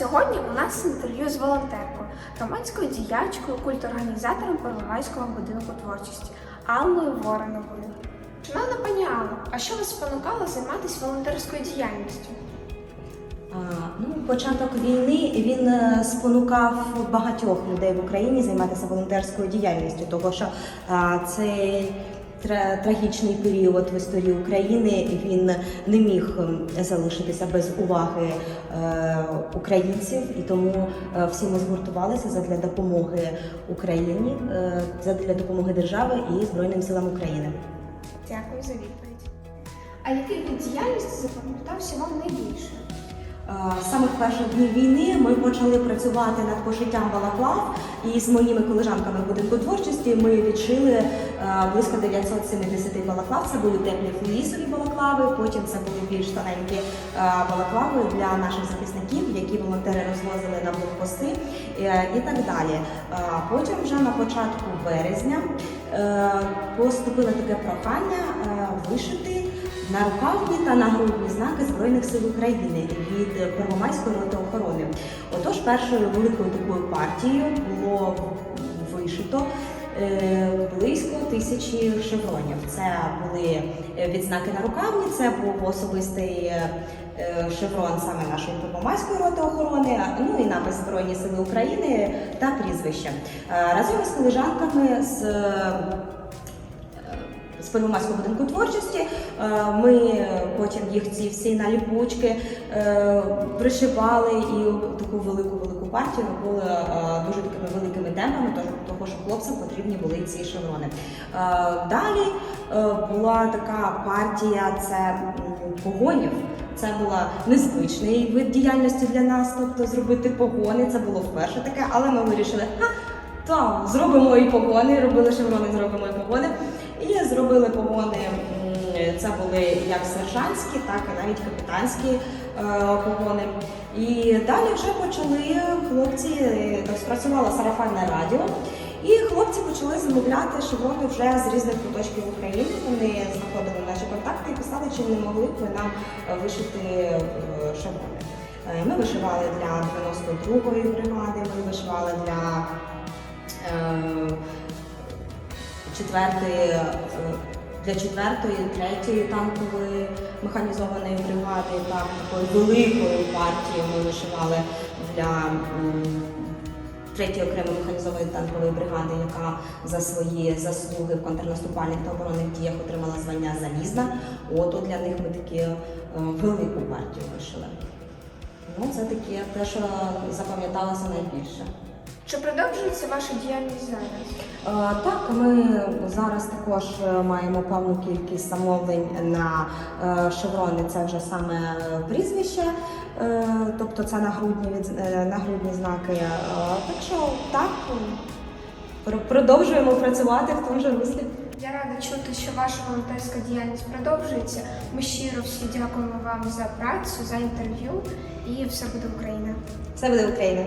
Сьогодні у нас інтерв'ю з волонтеркою, громадською діячкою, культорганізатором Первомайського будинку творчості Аллою Вороновою. Шановна пані Алло, а що вас спонукало займатися волонтерською діяльністю? А, Ну, початок війни він е, спонукав багатьох людей в Україні займатися волонтерською діяльністю, тому що а, цей трагічний період в історії України він не міг ем, залишитися без уваги е, українців, і тому е, всі ми згуртувалися задля допомоги Україні, е, задля допомоги держави і Збройним силам України. Дякую за відповідь. А який від діяльності запам'ятався вам найбільше? Е, Саме в перші дні війни ми почали працювати над пошиттям балаклав, і з моїми колежанками будинку творчості ми відшили е, близько 970 балаклав. Це були теплі флісові балаклави. Потім це були більш тоненькі е, балаклави для наших захисників, які волонтери розвозили на блокпости е, і так далі. Е, Потім, вже на початку березня, е, поступило таке прохання е, вишити на рукавні та нагрудні знаки Збройних сил України від Первомайської роти охорони. Отож, першою великою такою партією було вишито е, близько тисячі шевронів. Це були е, відзнаки на рукавні, це був особистий е, шеврон саме нашої Первомайської роти охорони, ну і напис Збройні Сили України та прізвище. Разом із колежанками з з Первомайського будинку творчості. Е, Ми потім їх ці всі наліпучки е, пришивали і таку велику велику партію робили е, дуже такими великими темпами, того, що хлопцям потрібні були ці шеврони. Далі була така партія це погонів. Це була незвичний вид діяльності для нас, тобто зробити погони. Це було вперше таке, але ми вирішили, ха, та зробимо і погони, робили шеврони, зробимо і погони. І зробили погони. Це були як сержантські, так і навіть капітанські е, погони. І далі вже почали хлопці, е, так спрацювало сарафанне радіо. І хлопці почали замовляти шеврони вже з різних куточків України. Вони знаходили наші контакти і писали, чи не могли б ви нам е, вишити е, шеврони. Е, Ми вишивали для 92-ї бригади, ми вишивали для е, четвертої, е, для четвертої, третьої танкової механізованої бригади, так, такою великою партією ми вишивали для третьої окремої механізованої танкової бригади, яка за свої заслуги в контрнаступальних та оборонних діях отримала звання залізна. От для них ми такі е, велику партію вишили. Ну, це таке те, що запам'яталося найбільше. Чи продовжується ваша діяльність зараз? Е, Так, ми зараз також е, маємо певну кількість замовлень на е, шеврони. Це вже саме прізвище, тобто це нагрудні від нагрудні знаки. Так що так продовжуємо працювати в тому ж руслі. Я рада чути, що ваша волонтерська діяльність продовжується. Ми щиро всі дякуємо вам за працю, за інтерв'ю і все буде Україна. Все буде Україна.